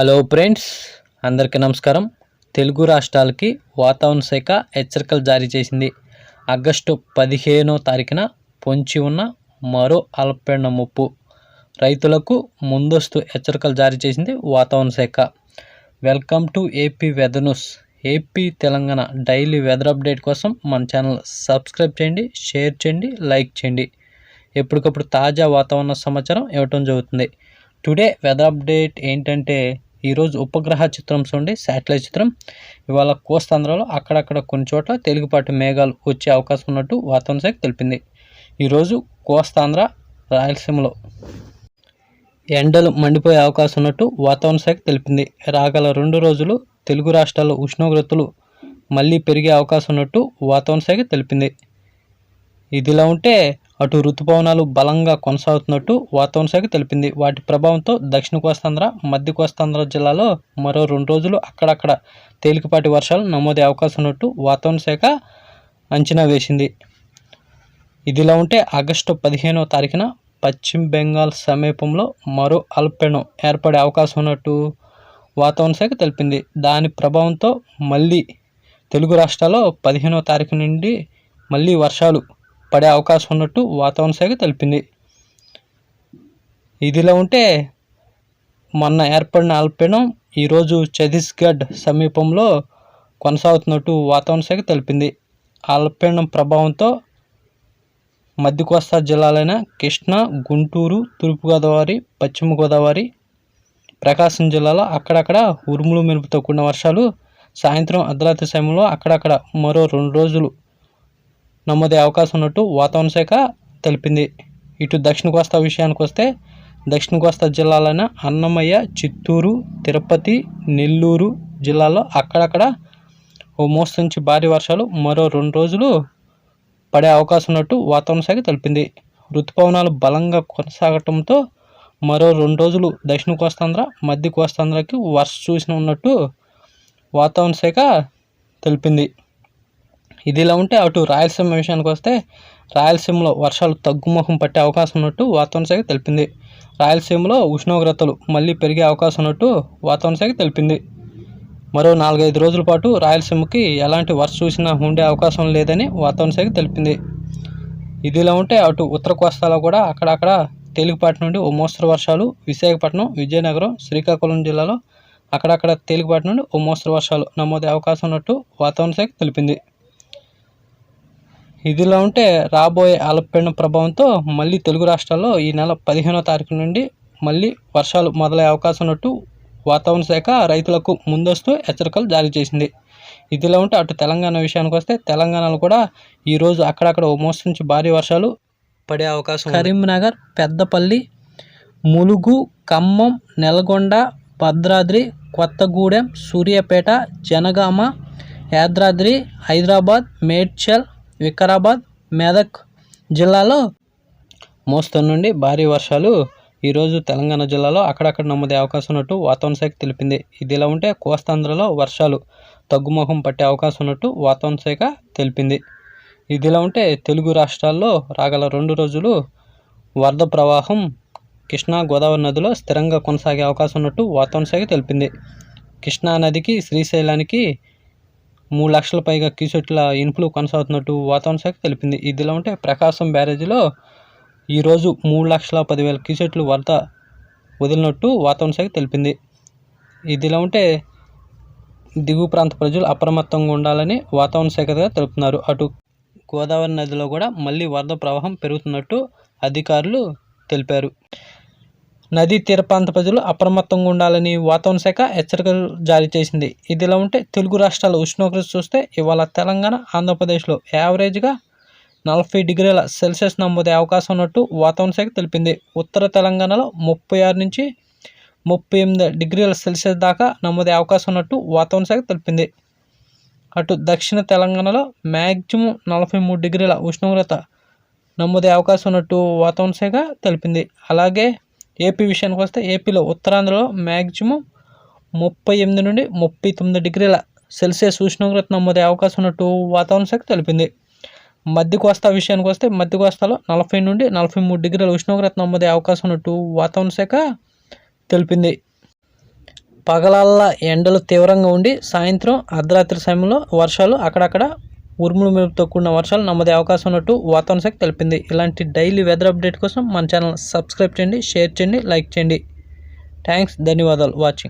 Hello friends అందరికీ నమస్కారం. తెలుగు రాష్ట్రాలకి వాతావరణ శాఖ హెచ్చరికలు జారీ చేసింది. ఆగస్టు పదిహేనో తారీఖున పొంచి ఉన్న మరో అల్పపీడన ముప్పు. రైతులకు ముందస్తు హెచ్చరికలు జారీ చేసింది వాతావరణ శాఖ. Welcome to AP weather news. AP Telangana daily weather update కోసం మన ఛానల్ సబ్స్క్రైబ్ చేయండి షేర్ చేయండి లైక్ చేయండి. ఎప్పటికప్పుడు తాజా వాతావరణ సమాచారం ఇవ్వటం జరుగుతుంది. టుడే వెదర్ అప్డేట్ ఏంటంటే ఈరోజు ఉపగ్రహ చిత్రం చూడండి శాటిలైట్ చిత్రం. ఇవాళ కోస్తాంధ్రలో అక్కడక్కడ కొన్ని చోట్ల తేలికపాటి మేఘాలు వచ్చే అవకాశం ఉన్నట్టు వాతావరణ శాఖ తెలిపింది. ఈరోజు కోస్తాంధ్ర రాయలసీమలో ఎండలు మండిపోయే అవకాశం ఉన్నట్టు వాతావరణ శాఖ తెలిపింది. రాగల రెండు రోజులు తెలుగు రాష్ట్రాల్లో ఉష్ణోగ్రతలు మళ్ళీ పెరిగే అవకాశం ఉన్నట్టు వాతావరణ శాఖ తెలిపింది. ఇదిలా ఉంటే అటు ఋతుపవనాలు బలంగా కొనసాగుతున్నట్టు వాతావరణ శాఖ తెలిపింది. వాటి ప్రభావంతో దక్షిణ కోస్తాంధ్ర మధ్య కోస్తాంధ్ర జిల్లాలో మరో రెండు రోజులు అక్కడక్కడ తేలికపాటి వర్షాలు నమోదే అవకాశం ఉన్నట్టు వాతావరణ శాఖ అంచనా వేసింది. ఇదిలా ఉంటే ఆగస్టు పదిహేనవ తారీఖున పశ్చిమ బెంగాల్ సమీపంలో మరో అల్పెణం ఏర్పడే అవకాశం ఉన్నట్టు వాతావరణ శాఖ తెలిపింది. దాని ప్రభావంతో మళ్ళీ తెలుగు రాష్ట్రాల్లో పదిహేనవ తారీఖు నుండి మళ్ళీ వర్షాలు పడే అవకాశం ఉన్నట్టు వాతావరణ శాఖ తెలిపింది. ఇదిలా ఉంటే మొన్న ఏర్పడిన అల్పీడం ఈరోజు ఛత్తీస్గఢ్ సమీపంలో కొనసాగుతున్నట్టు వాతావరణ శాఖ తెలిపింది. అల్పపీడనం ప్రభావంతో మధ్య కోస్తా జిల్లాలైన కృష్ణా గుంటూరు తూర్పుగోదావరి పశ్చిమ గోదావరి ప్రకాశం జిల్లాలో అక్కడక్కడ ఉరుములు మెరుపుతో కూడిన వర్షాలు సాయంత్రం అర్ధరాత్రి సమయంలో అక్కడక్కడ మరో రెండు రోజులు నమోదే అవకాశం ఉన్నట్టు వాతావరణ శాఖ తెలిపింది. ఇటు దక్షిణ కోస్తా విషయానికి వస్తే దక్షిణ కోస్తా జిల్లాలైన అన్నమయ్య చిత్తూరు తిరుపతి నెల్లూరు జిల్లాలో అక్కడక్కడ ఓ మోస్తు నుంచి భారీ వర్షాలు మరో రెండు రోజులు పడే అవకాశం ఉన్నట్టు వాతావరణ శాఖ తెలిపింది. ఋతుపవనాలు బలంగా కొనసాగటంతో మరో రెండు రోజులు దక్షిణ కోస్తాంధ్ర మధ్య కోస్తాంధ్రకి వర్ష చూసిన ఉన్నట్టు వాతావరణ శాఖ తెలిపింది. ఇదిలా ఉంటే అటు రాయలసీమ విషయానికి వస్తే రాయలసీమలో వర్షాలు తగ్గుముఖం పట్టే అవకాశం ఉన్నట్టు వాతావరణ శాఖ తెలిపింది. రాయలసీమలో ఉష్ణోగ్రతలు మళ్ళీ పెరిగే అవకాశం ఉన్నట్టు వాతావరణ శాఖ తెలిపింది. మరో నాలుగైదు రోజుల పాటు రాయలసీమకి ఎలాంటి వర్ష చూసినా ఉండే అవకాశం లేదని వాతావరణ శాఖ తెలిపింది. ఇదిలా ఉంటే అటు ఉత్తర కోస్తాలో కూడా అక్కడక్కడ తేలికపాటి నుండి ఓ మోస్తరు వర్షాలు విశాఖపట్నం విజయనగరం శ్రీకాకుళం జిల్లాలో అక్కడక్కడ తేలికపాటి నుండి ఓ మోస్తరు వర్షాలు నమోదే అవకాశం ఉన్నట్టు వాతావరణ శాఖ తెలిపింది. ఇదిలా ఉంటే రాబోయే అల్పపీడన ప్రభావంతో మళ్ళీ తెలుగు రాష్ట్రాల్లో ఈ నెల పదిహేనో తారీఖు నుండి మళ్ళీ వర్షాలు మొదలయ్యే అవకాశం ఉన్నట్టు వాతావరణ శాఖ రైతులకు ముందస్తు హెచ్చరికలు జారీ చేసింది. ఇదిలా ఉంటే అటు తెలంగాణ విషయానికి వస్తే తెలంగాణలో కూడా ఈరోజు అక్కడక్కడ ఓ మోస్తరు నుంచి భారీ వర్షాలు పడే అవకాశం కరీంనగర్ పెద్దపల్లి ములుగు ఖమ్మం నెలగొండ భద్రాద్రి కొత్తగూడెం సూర్యాపేట జనగామ యాద్రాద్రి హైదరాబాద్ మేడ్చల్ వికారాబాద్ మెదక్ జిల్లాలో మోస్తరు నుండి భారీ వర్షాలు ఈరోజు తెలంగాణ జిల్లాలో అక్కడక్కడ నమోదే అవకాశం ఉన్నట్టు వాతావరణ శాఖ తెలిపింది. ఇదిలా ఉంటే కోస్తాంధ్రలో వర్షాలు తగ్గుముఖం పట్టే అవకాశం ఉన్నట్టు వాతావరణ శాఖ తెలిపింది. ఇదిలా ఉంటే తెలుగు రాష్ట్రాల్లో రాగల రెండు రోజులు వరద ప్రవాహం కృష్ణా గోదావరి నదిలో స్థిరంగా కొనసాగే అవకాశం ఉన్నట్టు వాతావరణ శాఖ తెలిపింది. కృష్ణా నదికి శ్రీశైలానికి మూడు లక్షల పైగా క్యూసెట్ల ఇన్ఫ్లో కొనసాగుతున్నట్టు వాతావరణ శాఖ తెలిపింది. ఇదిలా ఉంటే ప్రకాశం బ్యారేజీలో ఈరోజు మూడు లక్షల పదివేల క్యూసెట్లు వరద వదిలినట్టు వాతావరణ శాఖ తెలిపింది. ఇదిలా ఉంటే దిగువ ప్రాంత ప్రజలు అప్రమత్తంగా ఉండాలని వాతావరణ శాఖ తెలుపుతున్నారు. అటు గోదావరి నదిలో కూడా మళ్ళీ వరద ప్రవాహం పెరుగుతున్నట్టు అధికారులు తెలిపారు. నదీ తీర ప్రాంత ప్రజలు అప్రమత్తంగా ఉండాలని వాతావరణ శాఖ హెచ్చరికలు జారీ చేసింది. ఇదిలా ఉంటే తెలుగు రాష్ట్రాల ఉష్ణోగ్రత చూస్తే ఇవాళ తెలంగాణ ఆంధ్రప్రదేశ్లో యావరేజ్గా నలభై డిగ్రీల సెల్సియస్ నమోదే అవకాశం ఉన్నట్టు వాతావరణ శాఖ తెలిపింది. ఉత్తర తెలంగాణలో ముప్పై ఆరు నుంచి ముప్పై ఎనిమిది డిగ్రీల సెల్సియస్ దాకా నమోదే అవకాశం ఉన్నట్టు వాతావరణ శాఖ తెలిపింది. అటు దక్షిణ తెలంగాణలో మ్యాక్సిమం నలభై మూడు డిగ్రీల ఉష్ణోగ్రత నమోదే అవకాశం ఉన్నట్టు వాతావరణ శాఖ తెలిపింది. అలాగే ఏపీ విషయానికి వస్తే ఏపీలో ఉత్తరాంధ్రలో మ్యాక్సిమం ముప్పై ఎనిమిది నుండి ముప్పై తొమ్మిది డిగ్రీల సెల్సియస్ ఉష్ణోగ్రత నమోదే అవకాశం ఉన్నట్టు వాతావరణ శాఖ తెలిపింది. మధ్య కోస్తా విషయానికి వస్తే మధ్య కోస్తాలో నలభై నుండి నలభై మూడు డిగ్రీల ఉష్ణోగ్రత నమోదే అవకాశం ఉన్నట్టు వాతావరణ శాఖ తెలిపింది. పగలల్లా ఎండలు తీవ్రంగా ఉండి సాయంత్రం అర్ధరాత్రి సమయంలో వర్షాలు అక్కడక్కడ ఉరుములు మెరుపుతో కూడిన వర్షాలు నమ్మదే అవకాశం ఉన్నట్టు వాతావరణ శాఖ తెలిపింది. ఇలాంటి డైలీ వెదర్ అప్డేట్ కోసం మన ఛానల్ సబ్స్క్రైబ్ చేయండి షేర్ చేయండి లైక్ చేయండి. థ్యాంక్స్ ధన్యవాదాలు వాచింగ్.